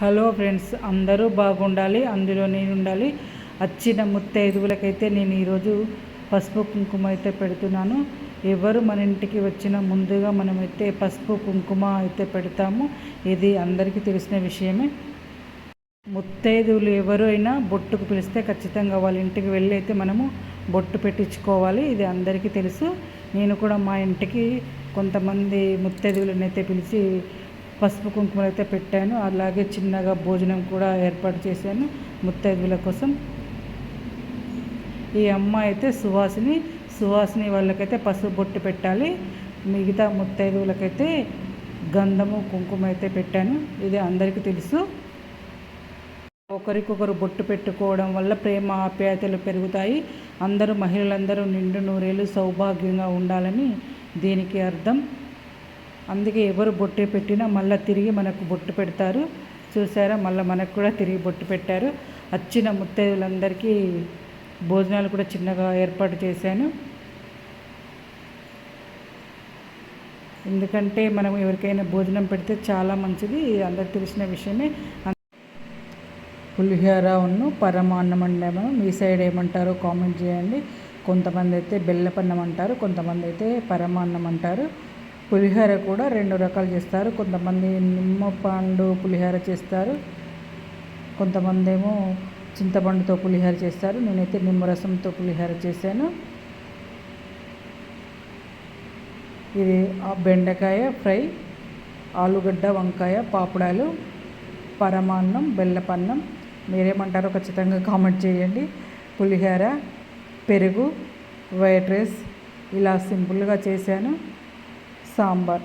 Hello friends అందరూ బాగుండాలి అందులో నేను ఉండాలి వచ్చిన ముత్తైదువులకైతే నేను ఈరోజు పసుపు కుంకుమ అయితే పెడుతున్నాను. ఎవరు మన ఇంటికి వచ్చిన ముందుగా మనమైతే పసుపు కుంకుమ అయితే పెడతాము. ఇది అందరికీ తెలిసిన విషయమే. ముత్తైదువులు ఎవరు అయినా బొట్టుకు పిలిస్తే ఖచ్చితంగా వాళ్ళ ఇంటికి వెళ్ళి అయితే మనము బొట్టు పెట్టించుకోవాలి. ఇది అందరికీ తెలుసు. నేను కూడా మా ఇంటికి కొంతమంది ముత్తైదువులను అయితే పిలిచి పసుపు కుంకుమలు అయితే పెట్టాను. అలాగే చిన్నగా భోజనం కూడా ఏర్పాటు చేశాను ముత్తైదుల కోసం. ఈ అమ్మాయి అయితే సువాసిని. సువాసిని వాళ్ళకైతే పసుపు బొట్టు పెట్టాలి. మిగతా ముత్తైదువులకైతే గంధము కుంకుమ అయితే పెట్టాను. ఇది అందరికీ తెలుసు. ఒకరికొకరు బొట్టు పెట్టుకోవడం వల్ల ప్రేమ ఆప్యాయతలు పెరుగుతాయి. అందరూ మహిళలందరూ నిండు నూరేళ్ళు సౌభాగ్యంగా ఉండాలని దీనికి అర్థం. అందుకే ఎవరు బొట్టు పెట్టినా మళ్ళీ తిరిగి మనకు బొట్టు పెడతారు. చూసారా? మళ్ళీ మనకు కూడా తిరిగి బొట్టు పెట్టారు. వచ్చిన ముత్తైదులందరికీ భోజనాలు కూడా చిన్నగా ఏర్పాటు చేశాను. ఎందుకంటే మనం ఎవరికైనా భోజనం పెడితే చాలా మంచిది. అందరికి తెలిసిన విషయమే. పులిహోర ఉన్ను పరమాన్నం అండాము మీ సైడ్ ఏమంటారో కామెంట్ చేయండి. కొంతమంది అయితే బెల్లపన్నం అంటారు. కొంతమంది అయితే పరమాన్నం అంటారు. పులిహోర కూడా రెండు రకాలు చేస్తారు. కొంతమంది నిమ్మపండు పులిహోర చేస్తారు. కొంతమంది ఏమో చింతపండుతో పులిహోర చేస్తారు. నేనైతే నిమ్మరసంతో పులిహోర చేశాను. ఇది బెండకాయ ఫ్రై ఆలుగడ్డ వంకాయ పాపడాలు పరమాన్నం బెల్లపన్నం. మీరేమంటారో ఖచ్చితంగా కామెంట్ చేయండి. పులిహోర పెరుగు వైట్ రైస్ ఇలా సింపుల్గా చేశాను. സാമ്പാർ